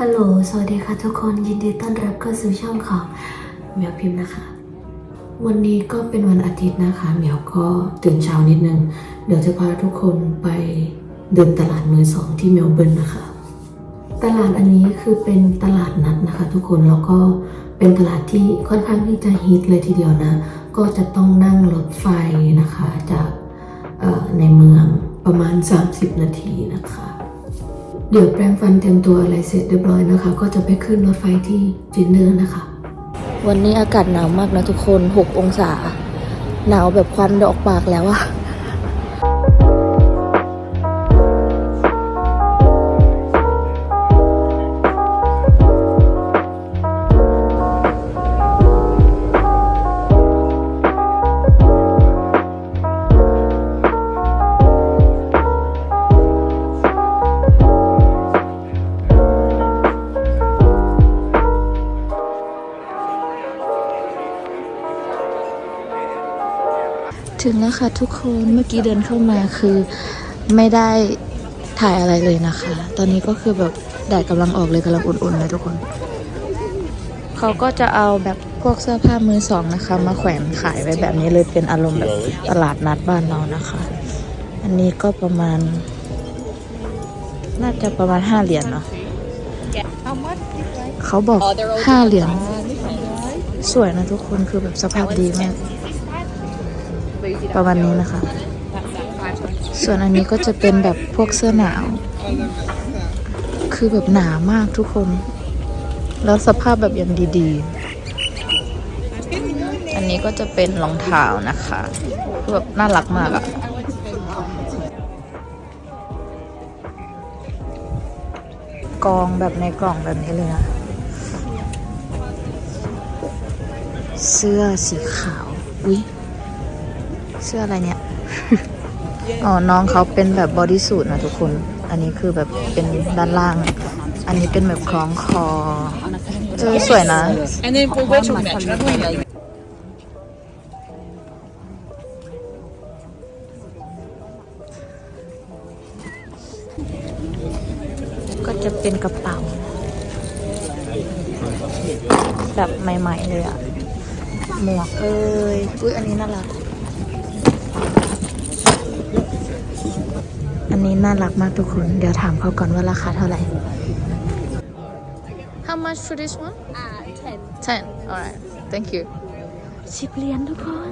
ฮัลโหล สวัสดีค่ะทุกคน ยินดีต้อนรับเข้าสู่ช่องของเหมียวพิมพ์นะคะ วันนี้ก็เป็นวันอาทิตย์นะคะเหมียวก็ตื่นเช้านิดนึง เดี๋ยวจะพาทุกคนไปเดินตลาดมือสองที่เมลเบิร์นนะคะ ตลาดอันนี้คือเป็นตลาดนัดนะคะ ทุกคน แล้วก็เป็นตลาดที่ค่อนข้างที่จะฮิตเลยทีเดียวนะ ก็จะต้องนั่งรถไฟนะคะจากในเมืองประมาณ 30 นาทีนะคะ เดี๋ยวแปรงฟันเตรียมตัวอะไรเสร็จเรียบร้อยนะคะ ก็จะไปขึ้นรถไฟที่จินเนอร์นะคะ วันนี้อากาศหนาวมากนะทุกคน 6 องศา หนาวแบบควันดอกปากแล้วอะ ถึงแล้วค่ะทุกคนเมื่อกี้เดินเข้ามาคือไม่ได้ถ่ายอะไรเลยนะคะ ตอนนี้ก็คือแบบแดดกำลังออกเลยกำลังอุ่นๆเลยทุกคน เขาก็จะเอาแบบพวกเสื้อผ้ามือสองนะคะ มาแขวนขายไว้แบบนี้เลยเป็นอารมณ์แบบตลาดนัดบ้านเรานะคะ อันนี้ก็ประมาณ น่าจะประมาณห้าเหรียญเนาะเขาบอกห้าเหรียญสวยนะทุกคนคือแบบสภาพดีมาก ประมาณนี้นะคะ ส่วนอันนี้ก็จะเป็นแบบพวกเสื้อหนาว คือแบบหนามากทุกคน แล้วสภาพแบบยังดีๆ อันนี้ก็จะเป็นรองเท้านะคะคือแบบน่ารักมากอะกองแบบในกล่องแบบนี้เลยนะ เสื้อสีขาว อุ๊ย เสื้ออะไรเนี่ย อ๋อ น้องเขาเป็นแบบบอดี้สูทนะทุกคน อันนี้คือแบบเป็นด้านล่าง อันนี้เป็นแบบคล้องคอ เออ สวยนะ And then for which one match? That's what I like. ก็จะเป็นกระเป๋า แบบใหม่ ๆ เลยอะหมวกเอ้ย อุ้ยอันนี้น่ารัก อันนี้น่ารักมากทุกคน เดี๋ยวถามเขาก่อนว่าราคาเท่าไหร่ How much for this one? Uh, 10. 10 alright thank you สิบเหรียญทุกคน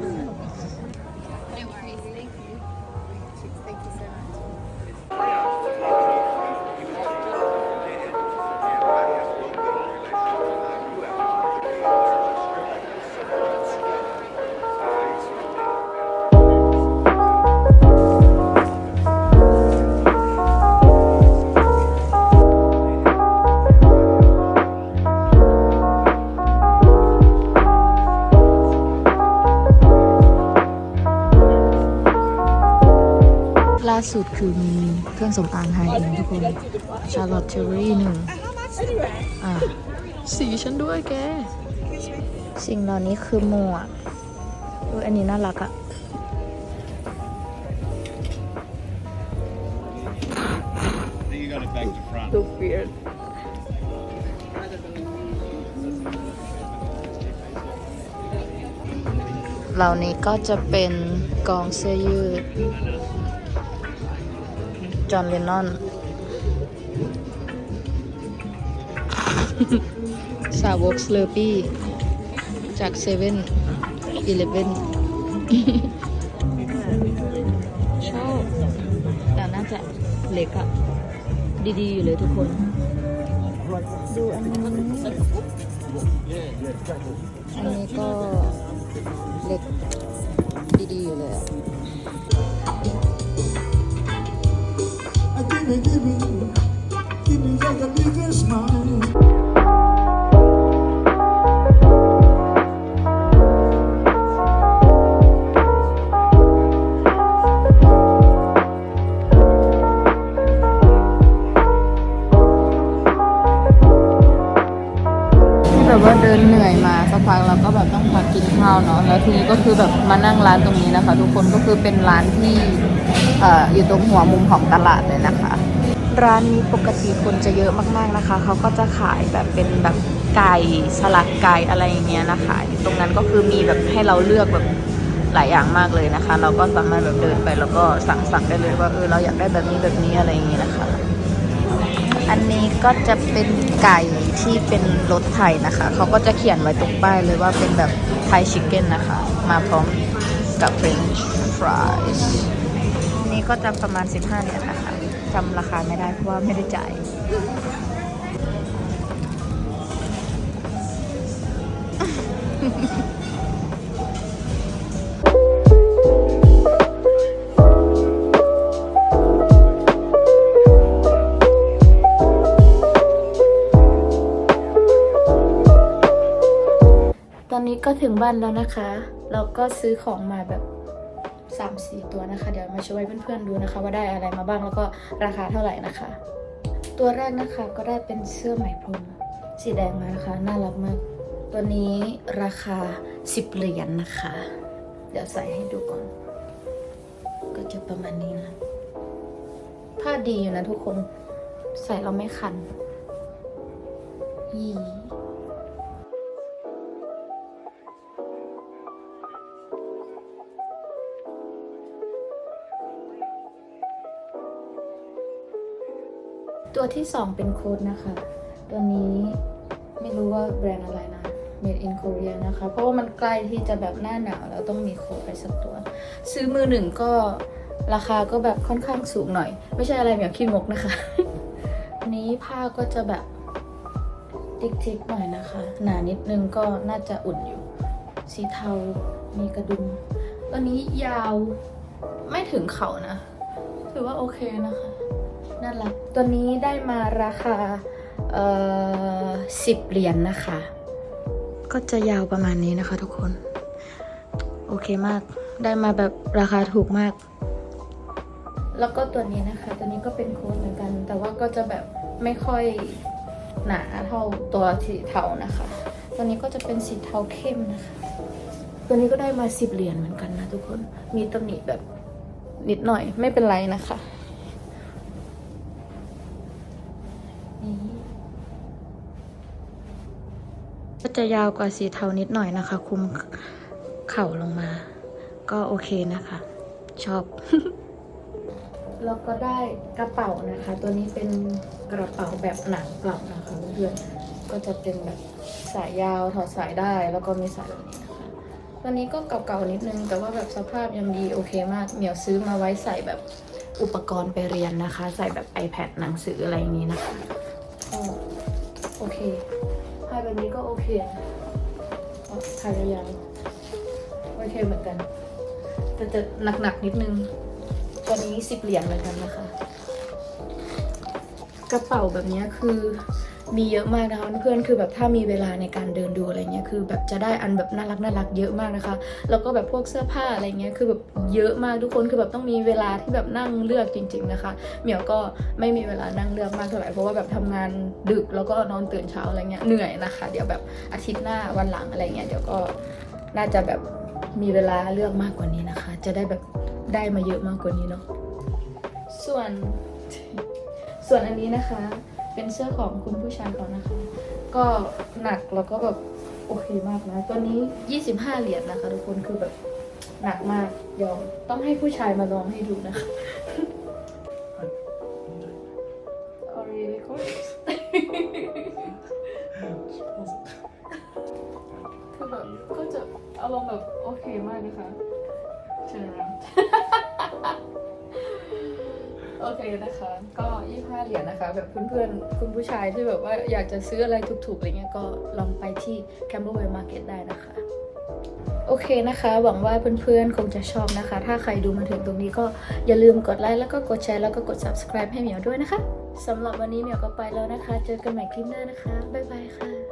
สุดคือมีเครื่องสำอางไฮเองทุกคนชาร์ลอตเทอรี่หนึ่งอะสีฉันด้วยแก สิ่งเหล่านี้คือหมวกอุ๊ยอันนี้น่ารักอะ You got it back to front. so weird เหล่านี้ก็จะเป็นกองเสื้อยืด จอห์นเลนนอน สาวกสเลอร์ปี้จากเซเว่นอีเลฟเว่นชอบแต่น่าจะเล็กอะดีๆอยู่เลยทุกคน ดูอันนี้อันนี้ก็เล็กดีๆอยู่เลยอะ Give me, give me, give me like a bigger smile. ที่แบบว่าเดินเหนื่อยมาสักพักแล้วก็แบบต้องพักกินข้าวเนาะแล้วทีนี้ก็คือแบบมานั่งร้านตรงนี้นะคะ ทุกคนก็คือเป็นร้านที่เอ่ออยู่ตรงหัวมุมของตลาดเลยนะคะ ร้านนี้ปกติคนจะเยอะมากๆนะคะ เขาก็จะขายแบบเป็นแบบไก่สลัดไก่อะไรอย่างเงี้ยนะคะ ตรงนั้นก็คือมีแบบให้เราเลือกแบบหลายอย่างมากเลยนะคะ เราก็สามารถแบบเดินไปแล้วก็สั่งสั่งได้เลยว่าเออเราอยากได้แบบนี้แบบนี้อะไรอย่างเงี้ยนะคะ อันนี้ก็จะเป็นไก่ที่เป็นรสไทยนะคะ เขาก็จะเขียนไว้ตรงป้ายเลยว่าเป็นแบบไทยชิคเก้นนะคะ มาพร้อมกับ French fries อันนี้ก็จะประมาณ 15เหรียญนะคะ จำราคาไม่ได้เพราะว่าไม่ได้จ่ายตอนนี้ก็ถึงบ้านแล้วนะคะ เราก็ซื้อของมาแบบ 3 4 ตัวนะคะ เดี๋ยวมาช่วยเพื่อนๆดูนะคะ ว่าได้อะไรมาบ้างแล้วก็ราคาเท่าไหร่นะคะ ตัวแรกนะคะก็ได้เป็นเสื้อไหมพรมสีแดงมานะคะ น่ารักมาก ตัวนี้ราคา 10เหรียญนะคะ เดี๋ยวใส่ให้ดูก่อน ก็จะประมาณนี้นะ ผ้าดีอยู่นะทุกคน ใส่เราไม่คันอี ตัวที่สองเป็นโค้ดนะคะ ตัวนี้ไม่รู้ว่าแบรนด์อะไรนะ Made in Korea นะคะ เพราะว่ามันใกล้ที่จะแบบหน้าหนาวแล้วต้องมีโค้ดไปสักตัว ซื้อมือหนึ่งก็ราคาก็แบบค่อนข้างสูงหน่อย ไม่ใช่อะไรแบบขี้งกนะคะ อันนี้ผ้าก็จะแบบทิกๆหน่อยนะคะ หนานิดนึงก็น่าจะอุ่นอยู่ สีเทา มีกระดุม ตัวนี้ยาวไม่ถึงเข่านะ ถือว่าโอเคนะคะ น่ารัก ตัวนี้ได้มาราคาเอ่อสิบเหรียญนนะคะ ก็จะยาวประมาณนี้นะคะทุกคน โอเคมาก ได้มาแบบราคาถูกมาก แล้วก็ตัวนี้นะคะ ตัวนี้ก็เป็นโค้ดเหมือนกัน แต่ว่าก็จะแบบไม่ค่อยหนาเท่าตัวสีเทานะคะ ตัวนี้ก็จะเป็นสีเทาเข้มนะคะ ตัวนี้ก็ได้มาสิบเหรียญเหมือนกันนะทุกคน มีตำหนิแบบนิดหน่อยไม่เป็นไรนะคะ นี้ ก็จะยาวกว่าสีเทานิดหน่อยนะคะ คุมเข่าลงมา ก็โอเคนะคะ ชอบ แล้วก็ได้กระเป๋านะคะ ตัวนี้เป็นกระเป๋าแบบหนังกลับนะคะเพื่อนก็จะเป็นแบบสายยาวถอดสายได้แล้วก็มีสายแบบนี้นะคะตัวนี้ก็เก่าๆนิดนึง แต่ว่าแบบสภาพยังดีโอเคมากเหมียวซื้อมาไว้ใส่แบบอุปกรณ์ไปเรียนนะคะ ใส่แบบ iPad หนังสืออะไรอย่างนี้นะคะ ก็โอเคถ่ายแบบนี้ก็โอเคถ่ายยาวๆโอเคเหมือนกัน แต่จะหนักๆนิดนึง ตัวนี้สิบเหรียญเหมือนกันนะคะ กระเป๋าแบบนี้คือ มีเยอะมากนะคะเพื่อนคือแบบถ้ามีเวลาในการเดินดูอะไรเงี้ยคือแบบจะได้อันแบบน่ารักน่ารักเยอะมากนะคะ แล้วก็แบบพวกเสื้อผ้าอะไรเงี้ยคือแบบเยอะมากทุกคนคือแบบต้องมีเวลาที่แบบนั่งเลือกจริง ๆนะคะ เหมียวก็ไม่มีเวลานั่งเลือกมากเท่าไหร่เพราะว่าแบบทำงานดึกแล้วก็นอนตื่นเช้าอะไรเงี้ยเหนื่อยนะคะ เดี๋ยวแบบอาทิตย์หน้าวันหลังอะไรเงี้ยเดี๋ยวก็น่าจะแบบมีเวลาเลือกมากกว่านี้นะคะ จะได้แบบได้มาเยอะมากกว่านี้เนาะส่วนส่วนอันนี้นะคะ เป็นเสื้อของคุณผู้ชายเขานะคะ ก็หนักแล้วก็แบบโอเคมากนะตัวนี้ 25 เหรียญนะคะ ทุกคนคือแบบหนักมากยอมต้องให้ผู้ชายมาลองให้ดูนะคะ Already recorded คื โอเคนะคะ ก็25เหรียญนะคะ แบบเพื่อนๆ คุณผู้ชายที่แบบว่าอยากจะซื้ออะไรถูกๆอะไรเงี้ยก็ลองไปที่ Campbellway Market ได้นะคะ โอเคนะคะ หวังว่าเพื่อนๆ คงจะชอบนะคะ ถ้าใครดูมาถึงตรงนี้ก็อย่าลืมกดไลค์แล้วก็กดแชร์แล้วก็กด subscribe ให้เหมียวด้วยนะคะสำหรับวันนี้เหมียวก็ไปแล้วนะคะ เจอกันใหม่คลิปหน้านะคะบ๊ายบายค่ะ